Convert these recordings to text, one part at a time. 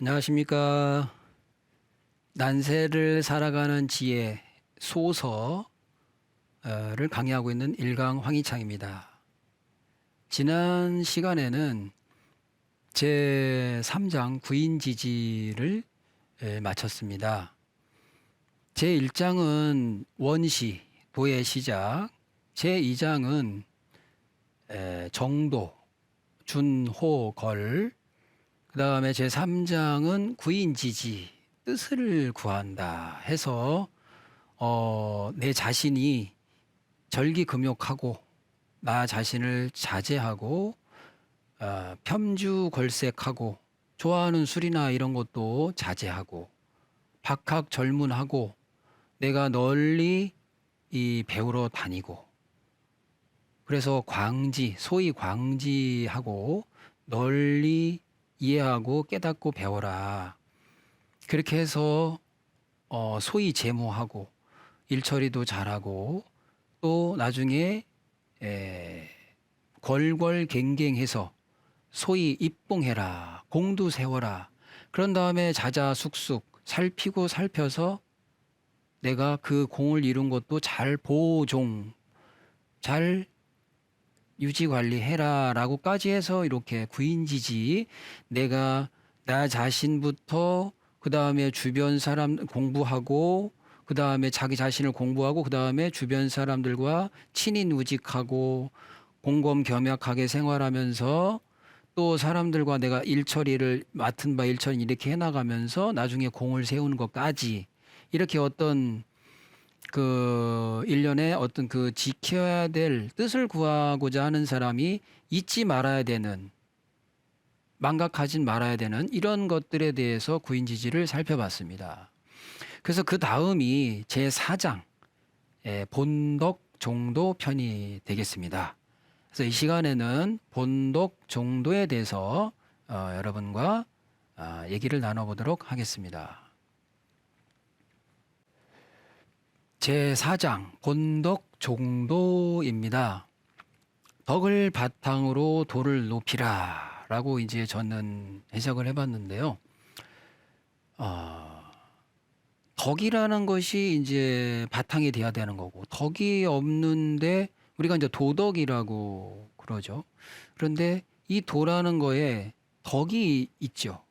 안녕하십니까. 난세를 살아가는 지혜 소서를 강의하고 있는 일강 황희창입니다. 지난 시간에는 제 3장 구인 지지를 에, 마쳤습니다. 제 1장은 원시, 도의 시작, 제 2장은 정도, 준호, 걸, 그 다음에 제 3장은 구인지지, 뜻을 구한다 해서, 어, 내 자신이 절기금욕하고, 나 자신을 자제하고, 어, 폄주걸색하고, 좋아하는 술이나 이런 것도 자제하고, 박학 절문하고, 내가 널리 이 배우러 다니고, 그래서 광지, 소위 광지하고 널리 이해하고 깨닫고 배워라. 그렇게 해서 어, 소위 제모하고 일처리도 잘하고 또 나중에 에, 걸걸갱갱해서 소위 입봉해라, 공도 세워라. 그런 다음에 자자숙숙 살피고 살펴서 내가 그 공을 이룬 것도 잘 보종, 잘 유지 관리해라라고까지 해서 이렇게 구인 지지 내가 나 자신부터 그 다음에 주변 사람 공부하고 그 다음에 자기 자신을 공부하고 그 다음에 주변 사람들과 친인 우직하고 공검 겸약하게 생활하면서 또 사람들과 내가 일처리를 맡은 바 일처리 이렇게 해나가면서 나중에 공을 세우는 것까지 이렇게 어떤 그 일련의 어떤 그 지켜야 될 뜻을 구하고자 하는 사람이 잊지 말아야 되는 망각하진 말아야 되는 이런 것들에 대해서 구인 지지를 살펴봤습니다. 그래서 그 다음이 제 4장 본덕 정도 편이 되겠습니다. 그래서 이 시간에는 본덕 정도에 대해서 어, 여러분과 아, 얘기를 나눠보도록 하겠습니다. 제 4장 본덕 종도입니다. 덕을 바탕으로 도를 높이라 라고 이제 저는 해석을 해봤는데요. 어, 덕이라는 것이 이제 바탕이 돼야 되는 거고, 덕이 없는데 우리가 이제 도덕이라고 그러죠. 그런데 이 도라는 거에 덕이 있죠.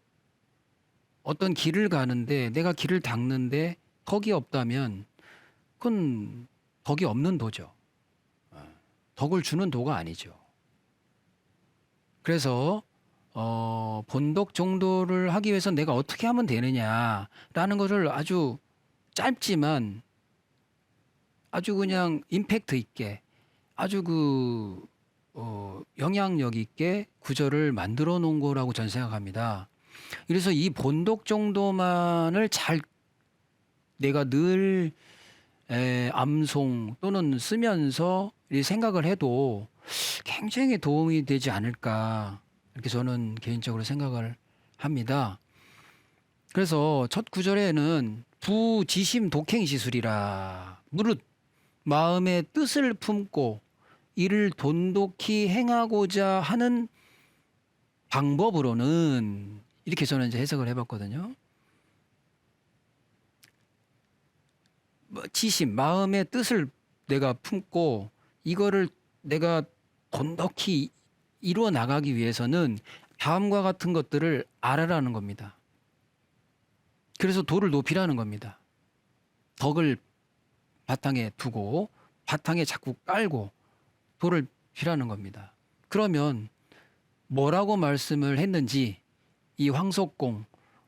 어떤 길을 가는데 내가 길을 닦는데 덕이 없다면 그건 덕이 없는 도죠. 어, 덕을 주는 도가 아니죠. 그래서 어, 본덕 정도를 하기 위해서 내가 어떻게 하면 되느냐라는 것을 아주 짧지만 아주 그냥 임팩트 있게 아주 그 어, 영향력 있게 구절을 만들어 놓은 거라고 저는 생각합니다. 그래서 이 본덕 정도만을 잘 내가 늘 에, 암송 또는 쓰면서 이 생각을 해도 굉장히 도움이 되지 않을까 이렇게 저는 개인적으로 생각을 합니다. 그래서 첫 구절에는 부지심 독행 시술이라 무릇 마음의 뜻을 품고 이를 돈독히 행하고자 하는 방법으로는 이렇게 저는 이제 해석을 해봤거든요. 지심, 마음의 뜻을 내가 품고 이거를 내가 돈독히 이루어 나가기 위해서는 다음과 같은 것들을 알아라는 겁니다. 그래서 도를 높이라는 겁니다. 덕을 바탕에 두고 바탕에 자꾸 깔고 도를 피라는 겁니다. 그러면 뭐라고 말씀을 했는지 이 황석공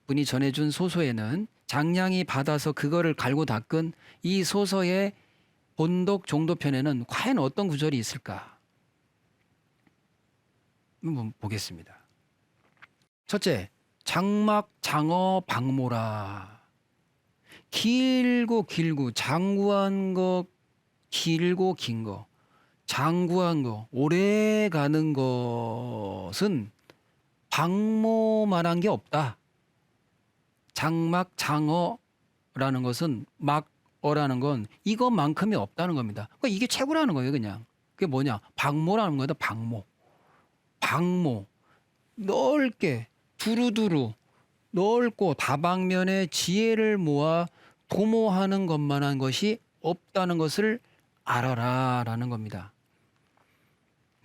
분이 전해준 소소에는 장량이 받아서 그거를 갈고 닦은 이 소서의 본독 종도편에는 과연 어떤 구절이 있을까? 한번 보겠습니다. 첫째, 장막 장어 박모라. 길고 길고 장구한 거 길고 긴 거, 장구한 거 오래 가는 것은 박모만한 게 없다. 장막 장어라는 것은 막어라는 건 이것만큼이 없다는 겁니다. 그러니까 이게 최고라는 거예요, 그냥. 그게 뭐냐? 박모라는 거다, 박모. 박모. 넓게 두루두루 넓고 다방면의 지혜를 모아 도모하는 것만한 것이 없다는 것을 알아라라는 겁니다.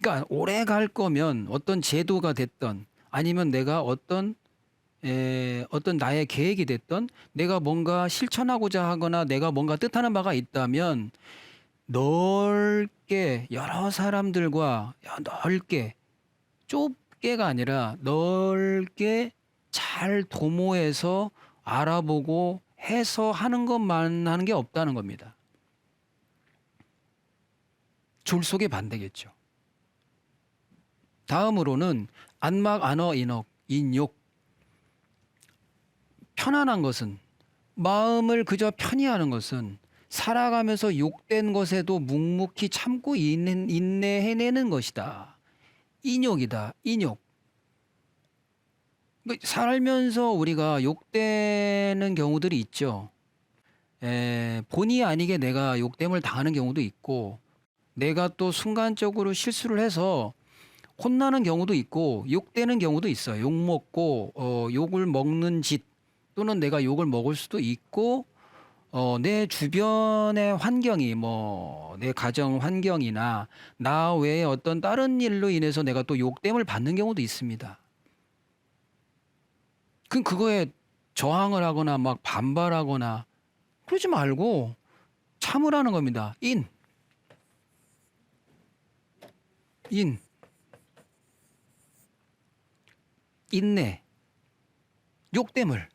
그러니까 오래 갈 거면 어떤 제도가 됐던 아니면 내가 어떤 에, 어떤 나의 계획이 됐던 내가 뭔가 실천하고자 하거나 내가 뭔가 뜻하는 바가 있다면 넓게 여러 사람들과 넓게 좁게가 아니라 넓게 잘 도모해서 알아보고 해서 하는 것만 하는 게 없다는 겁니다. 줄 속의 반대겠죠. 다음으로는 안막 안어 인억 인욕 편안한 것은 마음을 그저 편히 하는 것은 살아가면서 욕된 것에도 묵묵히 참고 인내, 인내해내는 것이다. 인욕이다. 인욕. 그러니까 살면서 우리가 욕되는 경우들이 있죠. 에, 본의 아니게 내가 욕됨을 당하는 경우도 있고 내가 또 순간적으로 실수를 해서 혼나는 경우도 있고 욕되는 경우도 있어요. 욕 먹고 어, 욕을 먹는 짓 또는 내가 욕을 먹을 수도 있고 어, 내 주변의 환경이 뭐 내 가정 환경이나 나 외에 어떤 다른 일로 인해서 내가 또 욕됨을 받는 경우도 있습니다. 그 그거에 저항을 하거나 막 반발하거나 그러지 말고 참으라는 겁니다. 인. 인. 인내. 욕됨을.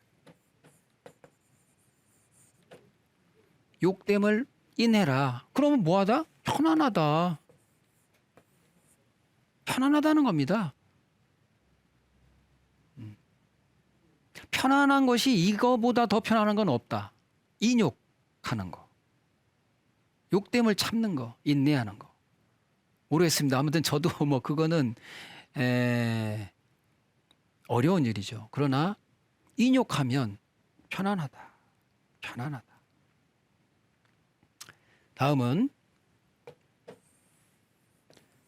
욕됨을 인해라. 그러면 뭐하다? 편안하다. 편안하다는 겁니다. 음. 편안한 것이 이거보다 더 편안한 건 없다. 인욕하는 거. 욕됨을 참는 거, 인내하는 거. 모르겠습니다. 아무튼 저도 뭐 그거는 에, 어려운 일이죠. 그러나 인욕하면 편안하다. 편안하다. 다음은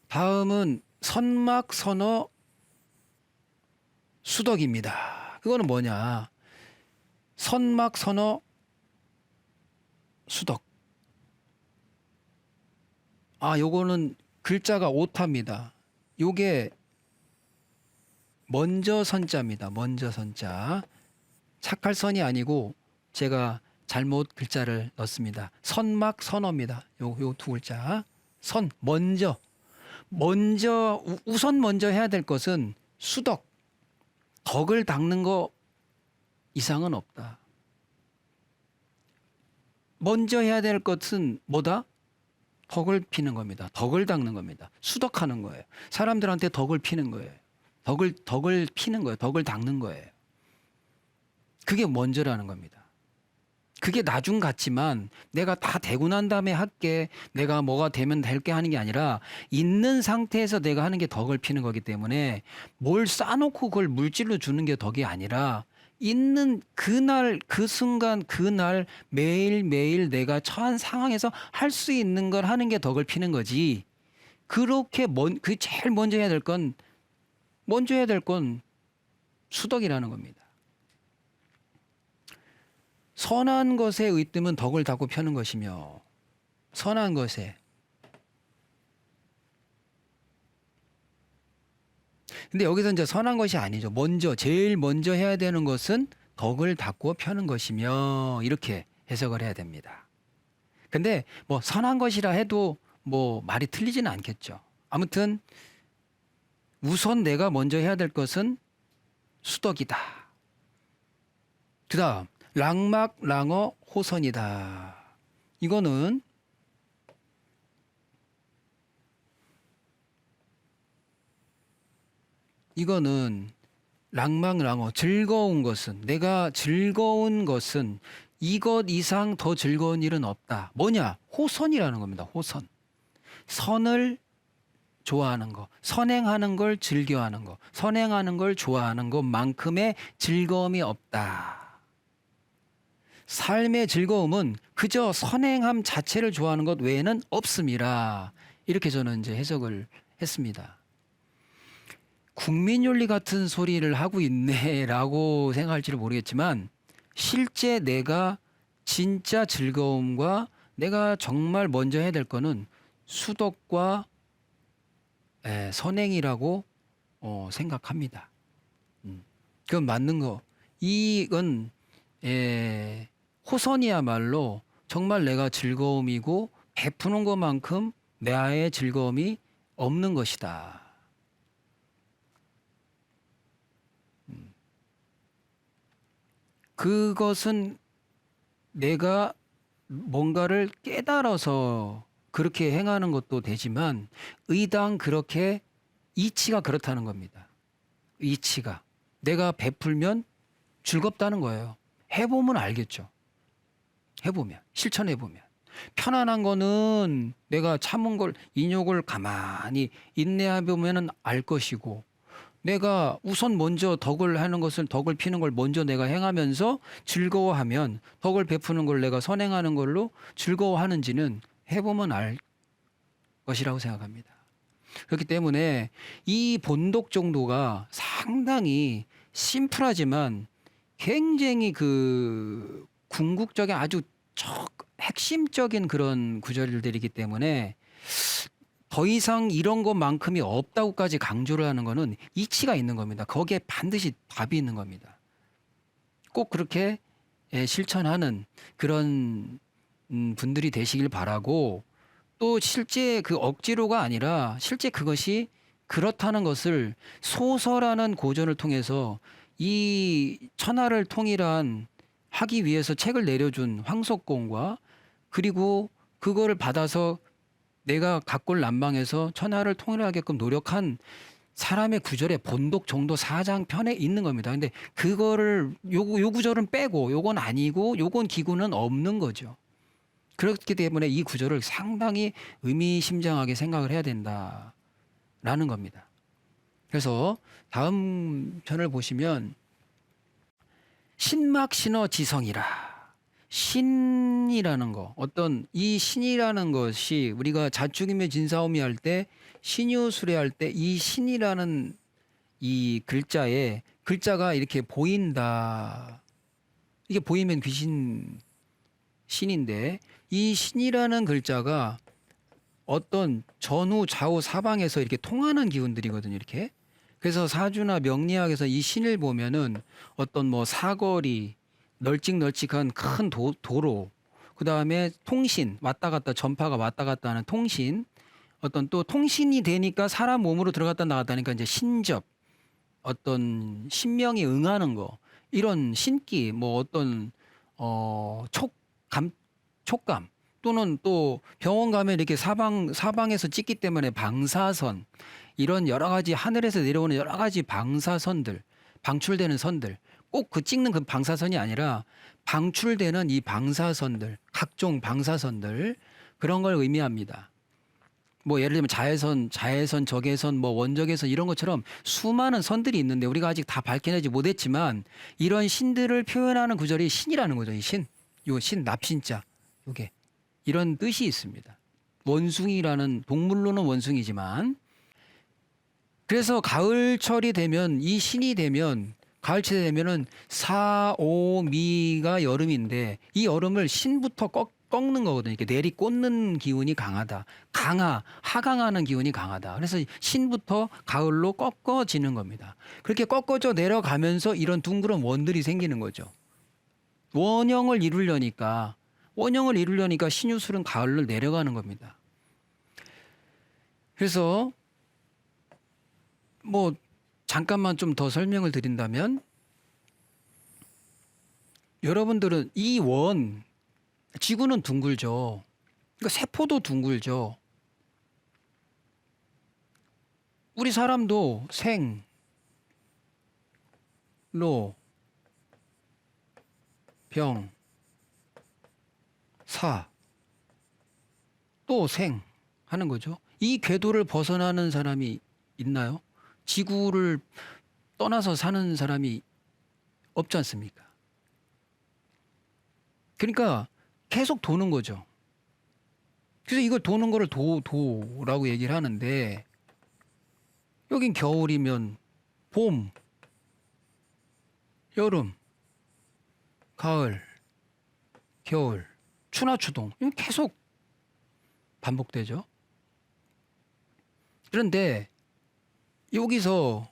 다음은 선막 선어 수덕입니다. 그거는 뭐냐? 선막 선어 수덕. 아, 요거는 글자가 오타입니다. 요게 먼저 선자입니다. 먼저 선자. 착할 선이 아니고 제가 잘못 글자를 넣습니다. 선막 선어입니다. 요 요 두 글자. 선 먼저 먼저 우- 우선 먼저 해야 될 것은 수덕 덕을 닦는 거 이상은 없다. 먼저 해야 될 것은 뭐다? 덕을 피는 겁니다. 덕을 닦는 겁니다. 수덕하는 거예요. 사람들한테 덕을 피는 거예요. 덕을 덕을 피는 거예요. 덕을 닦는 거예요. 그게 먼저라는 겁니다. 그게 나중 같지만 내가 다 되고 난 다음에 할게 내가 뭐가 되면 될 게 하는 게 아니라 있는 상태에서 내가 하는 게 덕을 피는 거기 때문에 뭘 쌓아놓고 그걸 물질로 주는 게 덕이 아니라 있는 그날 그 순간 그날 매일 매일 내가 처한 상황에서 할 수 있는 걸 하는 게 덕을 피는 거지 그렇게 먼 그 제일 먼저 해야 될 건 먼저 해야 될 건 수덕이라는 겁니다. 선한 것에 의뜸은 덕을 닦고 펴는 것이며 선한 것에 근데 여기서 이제 선한 것이 아니죠. 먼저 제일 먼저 해야 되는 것은 덕을 닦고 펴는 것이며 이렇게 해석을 해야 됩니다. 근데 뭐 선한 것이라 해도 뭐 말이 틀리지는 않겠죠. 아무튼 우선 내가 먼저 해야 될 것은 수덕이다. 그다음 랑막 랑어 호선이다. 이거는 이거는 랑막 랑어 즐거운 것은 내가 즐거운 것은 이것 이상 더 즐거운 일은 없다. 뭐냐? 호선이라는 겁니다. 호선. 선을 좋아하는 거, 선행하는 걸 즐겨하는 거, 선행하는 걸 좋아하는 것만큼의 즐거움이 없다. 삶의 즐거움은 그저 선행함 자체를 좋아하는 것 외에는 없습니다. 이렇게 저는 이제 해석을 했습니다. 국민윤리 같은 소리를 하고 있네라고 생각할지는 모르겠지만 실제 내가 진짜 즐거움과 내가 정말 먼저 해야 될 거는 수덕과 에, 선행이라고 어, 생각합니다. 음, 그건 맞는 거. 이건 에, 호선이야말로 정말 내가 즐거움이고 베푸는 것만큼 내의 즐거움이 없는 것이다. 음. 그것은 내가 뭔가를 깨달아서 그렇게 행하는 것도 되지만 의당 그렇게 이치가 그렇다는 겁니다. 이치가 내가 베풀면 즐겁다는 거예요. 해보면 알겠죠. 해보면 실천해보면 편안한 거는 내가 참은 걸 인욕을 가만히 인내해보면은 알 것이고 내가 우선 먼저 덕을 하는 것을 덕을 피는 걸 먼저 내가 행하면서 즐거워하면 덕을 베푸는 걸 내가 선행하는 걸로 즐거워하는지는 해보면 알 것이라고 생각합니다. 그렇기 때문에 이 본독 정도가 상당히 심플하지만 굉장히 그 궁극적인 아주 적 핵심적인 그런 구절들이기 때문에 더 이상 이런 것만큼이 없다고까지 강조를 하는 거는 이치가 있는 겁니다. 거기에 반드시 답이 있는 겁니다. 꼭 그렇게 예, 실천하는 그런 음, 분들이 되시길 바라고 또 실제 그 억지로가 아니라 실제 그것이 그렇다는 것을 소설하는 고전을 통해서 이 천하를 통일한 하기 위해서 책을 내려준 황석공과 그리고 그거를 받아서 내가 각골 난방에서 천하를 통일하게끔 노력한 사람의 구절의 본독 정도 사장 편에 있는 겁니다. 근데 그거를 요, 요 구절은 빼고 요건 아니고 요건 기구는 없는 거죠. 그렇기 때문에 이 구절을 상당히 의미심장하게 생각을 해야 된다라는 겁니다. 그래서 다음 편을 보시면 신막 신어 지성이라. 신이라는 거. 어떤 이 신이라는 것이 우리가 자축이며 진사오미 할 때 신유 수레 할 때 이 신이라는 이 글자에 글자가 이렇게 보인다. 이게 보이면 귀신 신인데 이 신이라는 글자가 어떤 전후 좌우 사방에서 이렇게 통하는 기운들이거든요 이렇게 그래서 사주나 명리학에서 이 신을 보면은 어떤 뭐 사거리 널찍널찍한 큰 도, 도로 그 다음에 통신 왔다 갔다 전파가 왔다 갔다 하는 통신 어떤 또 통신이 되니까 사람 몸으로 들어갔다 나갔다 하니까 이제 신접 어떤 신명이 응하는 거 이런 신기 뭐 어떤 어 촉감 촉감 또는 또 병원 가면 이렇게 사방 사방에서 찍기 때문에 방사선 이런 여러 가지 하늘에서 내려오는 여러 가지 방사선들 방출되는 선들 꼭 그 찍는 그 방사선이 아니라 방출되는 이 방사선들 각종 방사선들 그런 걸 의미합니다. 뭐 예를 들면 자외선, 자외선, 적외선, 뭐 원적외선 이런 것처럼 수많은 선들이 있는데 우리가 아직 다 밝혀내지 못했지만 이런 신들을 표현하는 구절이 신이라는 거죠. 이 신, 요 신 납신자, 요게 이런 뜻이 있습니다. 원숭이라는 동물로는 원숭이지만 그래서 가을철이 되면 이 신이 되면 가을철이 되면은 사오미가 여름인데 이 여름을 신부터 꺾, 꺾는 거거든요. 이렇게 내리 꽂는 기운이 강하다. 강하, 하강하는 기운이 강하다. 그래서 신부터 가을로 꺾어지는 겁니다. 그렇게 꺾어져 내려가면서 이런 둥그런 원들이 생기는 거죠. 원형을 이루려니까 원형을 이루려니까 신유술은 가을로 내려가는 겁니다. 그래서 뭐 잠깐만 좀 더 설명을 드린다면 여러분들은 이 원 지구는 둥글죠. 그러니까 세포도 둥글죠. 우리 사람도 생, 로, 병, 사, 또 생 하는 거죠. 이 궤도를 벗어나는 사람이 있나요? 지구를 떠나서 사는 사람이 없지 않습니까? 그러니까 계속 도는 거죠. 그래서 이걸 도는 거를 도, 도라고 얘기를 하는데 여긴 겨울이면 봄, 여름, 가을, 겨울, 추나 추동 계속 반복되죠. 그런데 여기서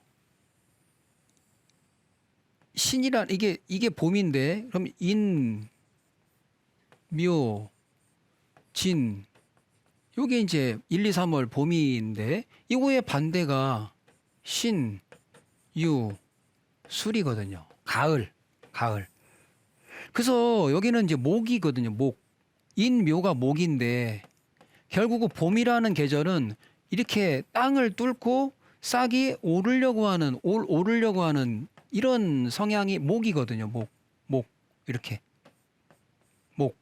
신이란 이게 이게 봄인데 그럼 인, 묘, 진 요게 이제 1, 2, 3월 봄인데 이거의 반대가 신, 유, 술이거든요. 가을, 가을. 그래서 여기는 이제 목이거든요. 목. 인, 묘가 목인데 결국은 봄이라는 계절은 이렇게 땅을 뚫고 싹이 오르려고 하는 올, 오르려고 하는 이런 성향이 목이거든요. 목, 목 이렇게 목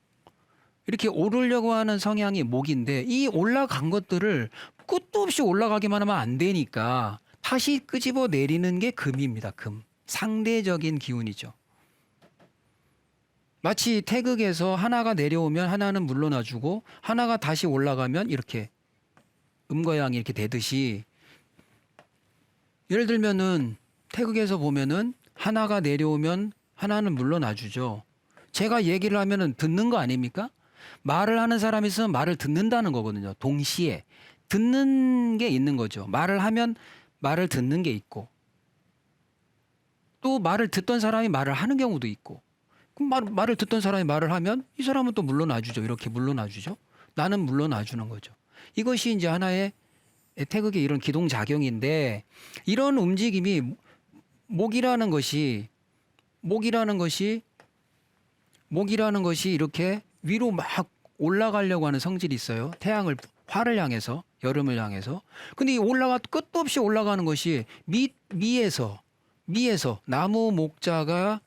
이렇게 오르려고 하는 성향이 목인데 이 올라간 것들을 끝도 없이 올라가기만 하면 안 되니까 다시 끄집어 내리는 게 금입니다. 금 상대적인 기운이죠. 마치 태극에서 하나가 내려오면 하나는 물러나주고 하나가 다시 올라가면 이렇게 음과 양이 이렇게 되듯이 예를 들면은 태극에서 보면은 하나가 내려오면 하나는 물러나주죠. 제가 얘기를 하면은 듣는 거 아닙니까? 말을 하는 사람이 있으면 말을 듣는다는 거거든요. 동시에 듣는 게 있는 거죠. 말을 하면 말을 듣는 게 있고 또 말을 듣던 사람이 말을 하는 경우도 있고 그럼 말, 말을 듣던 사람이 말을 하면 이 사람은 또 물러나주죠. 이렇게 물러나주죠. 나는 물러나주는 거죠. 이것이 이제 하나의 태극의 이런 기동 작용인데 이런 움직임이 목이라는 것이 목이라는 것이 목이라는 것이 이렇게 위로 막 올라가려고 하는 성질이 있어요. 태양을 화를 향해서 여름을 향해서. 근데 이 올라가 끝도 없이 올라가는 것이 미 미에서 미에서 나무 목자가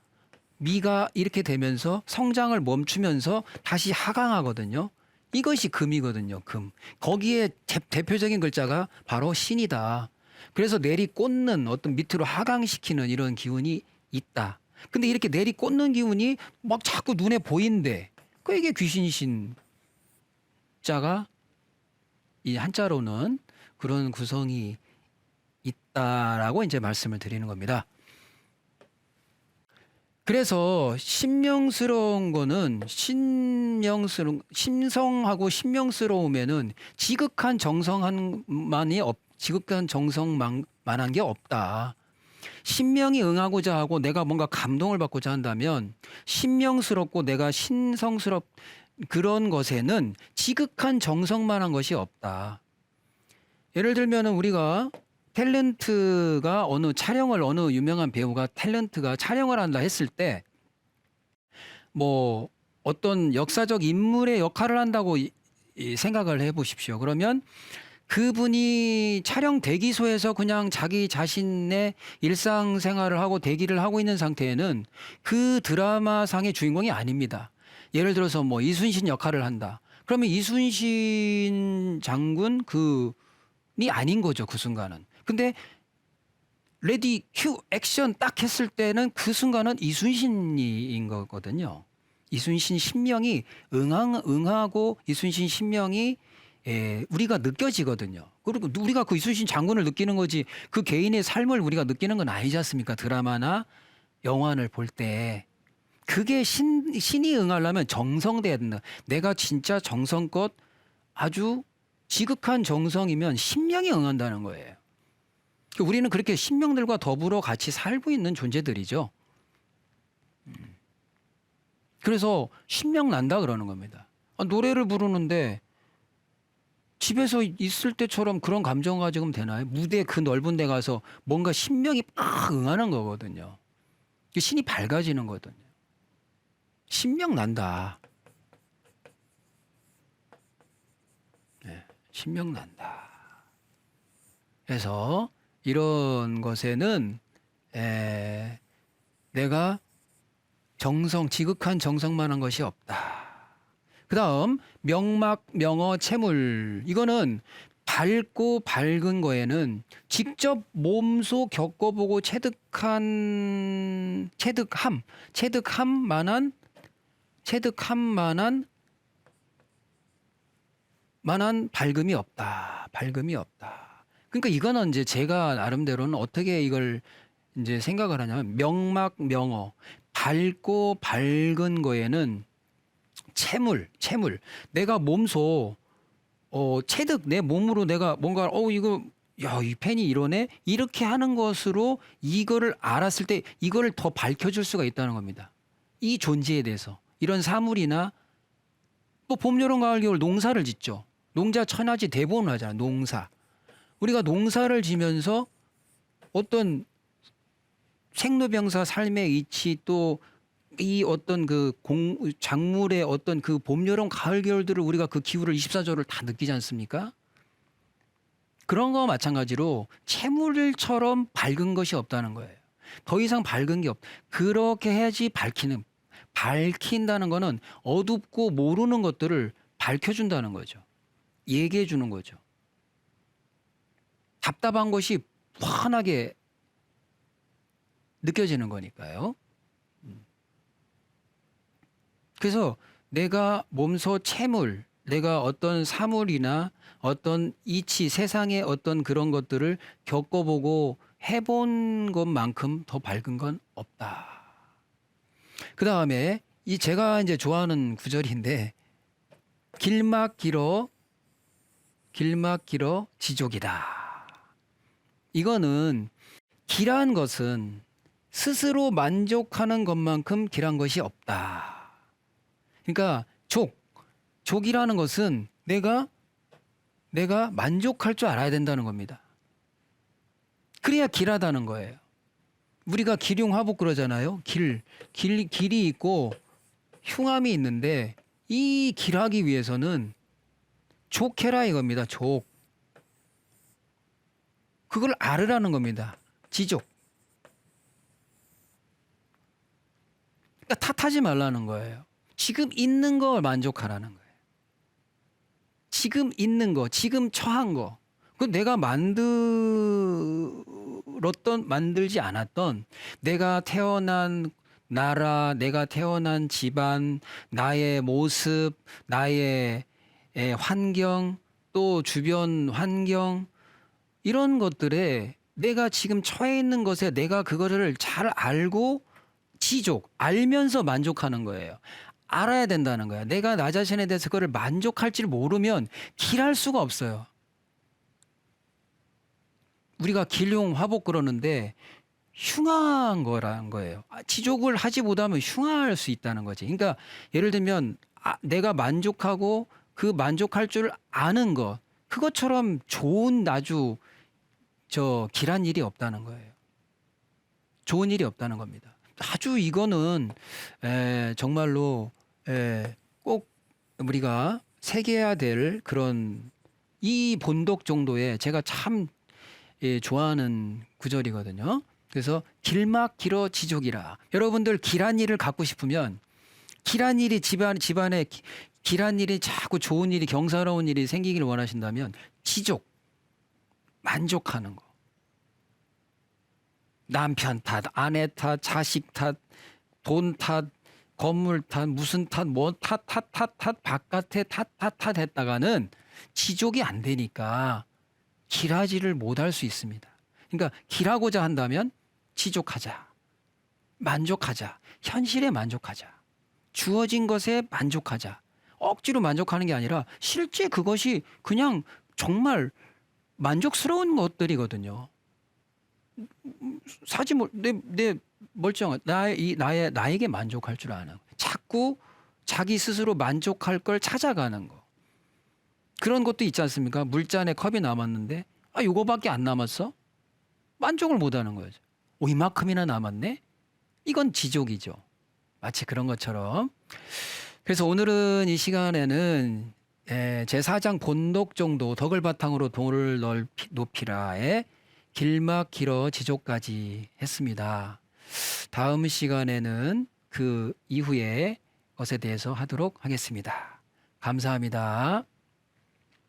미가 이렇게 되면서 성장을 멈추면서 다시 하강하거든요. 이것이 금이거든요. 금. 거기에 제- 대표적인 글자가 바로 신이다. 그래서 내리 꽂는 어떤 밑으로 하강시키는 이런 기운이 있다. 근데 이렇게 내리 꽂는 기운이 막 자꾸 눈에 보인대. 그 이게 귀신신 자가 이 한자로는 그런 구성이 있다라고 이제 말씀을 드리는 겁니다. 그래서 신명스러운 거는 신명스러운 심성하고 신명스러움에는 지극한 정성한만이 없 지극한 정성만한 게 없다. 신명이 응하고자 하고 내가 뭔가 감동을 받고자 한다면 신명스럽고 내가 신성스럽 그런 것에는 지극한 정성만한 것이 없다. 예를 들면은 우리가 탤런트가 어느 촬영을 어느 유명한 배우가 탤런트가 촬영을 한다 했을 때 뭐 어떤 역사적 인물의 역할을 한다고 이- 이 생각을 해 보십시오. 그러면 그분이 촬영 대기소에서 그냥 자기 자신의 일상생활을 하고 대기를 하고 있는 상태에는 그 드라마상의 주인공이 아닙니다. 예를 들어서 뭐 이순신 역할을 한다. 그러면 이순신 장군 그이 아닌 거죠. 그 순간은. 근데 레디 큐 액션 딱 했을 때는 그 순간은 이순신이인 거거든요. 이순신 신명이 응항 응하고 이순신 신명이 예, 우리가 느껴지거든요. 그리고 우리가 그 이순신 장군을 느끼는 거지 그 개인의 삶을 우리가 느끼는 건 아니지 않습니까? 드라마나 영화를 볼 때. 그게 신, 신이 응하려면 정성돼야 된다. 내가 진짜 정성껏 아주 지극한 정성이면 신명이 응한다는 거예요. 그 우리는 그렇게 신명들과 더불어 같이 살고 있는 존재들이죠. 음. 그래서 신명 난다 그러는 겁니다. 아, 노래를 부르는데 집에서 있을 때처럼 그런 감정 가지고면 되나요? 무대 그 넓은 데 가서 뭔가 신명이 팍 응하는 거거든요. 신이 밝아지는 거거든요. 신명 난다. 네, 신명 난다. 그래서 이런 것에는 에, 내가 정성, 지극한 정성만 한 것이 없다. 그 다음, 명막, 명어, 채물. 이거는 밝고 밝은 거에는 직접 몸소 겪어보고 체득한, 체득함, 체득함 만한, 체득함 만한, 만한 밝음이 없다. 밝음이 없다. 그러니까 이거는 이제 제가 나름대로는 어떻게 이걸 이제 생각을 하냐면 명막 명어 밝고 밝은 거에는 채물 채물 내가 몸소 어 체득 내 몸으로 내가 뭔가 어 이거 야 이 펜이 이러네 이렇게 하는 것으로 이거를 알았을 때 이거를 더 밝혀줄 수가 있다는 겁니다. 이 존재에 대해서 이런 사물이나 또 봄, 여름, 가을, 겨울 농사를 짓죠. 농자 천하지 대본을 하잖아. 농사. 우리가 농사를 지면서 어떤 생로병사 삶의 이치 또 이 어떤 그 공, 작물의 어떤 그 봄, 여름, 가을, 겨울들을 우리가 그 기후를 24조를 다 느끼지 않습니까? 그런 거와 마찬가지로 채물처럼 밝은 것이 없다는 거예요. 더 이상 밝은 게 없. 그렇게 해야지 밝히는 밝힌다는 거는 어둡고 모르는 것들을 밝혀준다는 거죠. 얘기해 주는 거죠. 답답한 것이 환하게 느껴지는 거니까요. 음. 그래서 내가 몸소 채물, 내가 어떤 사물이나 어떤 이치, 세상의 어떤 그런 것들을 겪어보고 해본 것만큼 더 밝은 건 없다. 그 다음에 이 제가 이제 좋아하는 구절인데 길막 길어 길막 길어 지족이다. 이거는 길한 것은 스스로 만족하는 것만큼 길한 것이 없다. 그러니까 족 족이라는 것은 내가 내가 만족할 줄 알아야 된다는 겁니다. 그래야 길하다는 거예요. 우리가 기륭화복 그러잖아요. 길, 길, 길이 있고 흉함이 있는데 이 길하기 위해서는 족해라 이겁니다. 족. 그걸 알으라는 겁니다. 지족. 그러니까 탓하지 말라는 거예요. 지금 있는 걸 만족하라는 거예요. 지금 있는 거, 지금 처한 거. 그 내가 만들었던 만들지 않았던 내가 태어난 나라, 내가 태어난 집안, 나의 모습, 나의 에, 환경, 또 주변 환경 이런 것들에 내가 지금 처해 있는 것에 내가 그거를 잘 알고 지족, 알면서 만족하는 거예요. 알아야 된다는 거야. 내가 나 자신에 대해서 그거를 만족할지 모르면 길할 수가 없어요. 우리가 길용 화복 그러는데 흉한 거라는 거예요. 아, 지족을 하지 못하면 흉할 수 있다는 거지. 그러니까 예를 들면 아, 내가 만족하고 그 만족할 줄 아는 것 그것처럼 좋은 아주 저 길한 일이 없다는 거예요. 좋은 일이 없다는 겁니다. 아주 이거는 에, 정말로 에, 꼭 우리가 새겨야 될 그런 이 본독 정도의 제가 참 예, 좋아하는 구절이거든요. 그래서 길막 길어 지족이라. 여러분들 길한 일을 갖고 싶으면 길한 일이 집안 집안에 기- 길한 일이 자꾸 좋은 일이 경사로운 일이 생기기를 원하신다면 지족 만족하는 거. 남편 탓, 아내 탓, 자식 탓, 돈 탓, 건물 탓, 무슨 탓, 뭐 탓, 탓, 탓, 탓, 바깥에 탓, 탓, 탓 했다가는 지족이 안 되니까 길하지를 못할 수 있습니다. 그러니까 길하고자 한다면 지족하자. 만족하자. 현실에 만족하자. 주어진 것에 만족하자. 억지로 만족하는 게 아니라 실제 그것이 그냥 정말 만족스러운 것들이거든요. 사지 내내 멀쩡한 나의 이 나의 나에게 만족할 줄 아는 거. 자꾸 자기 스스로 만족할 걸 찾아가는 거. 그런 것도 있지 않습니까? 물잔에 컵이 남았는데 아 요거밖에 안 남았어? 만족을 못 하는 거죠. 오 이만큼이나 남았네? 이건 지족이죠. 마치 그런 것처럼. 그래서 오늘은 이 시간에는 에, 제 4장 본독 정도 덕을 바탕으로 돈을 넓히, 높이라에 길막 길어 지족까지 했습니다. 다음 시간에는 그 이후의 것에 대해서 하도록 하겠습니다. 감사합니다.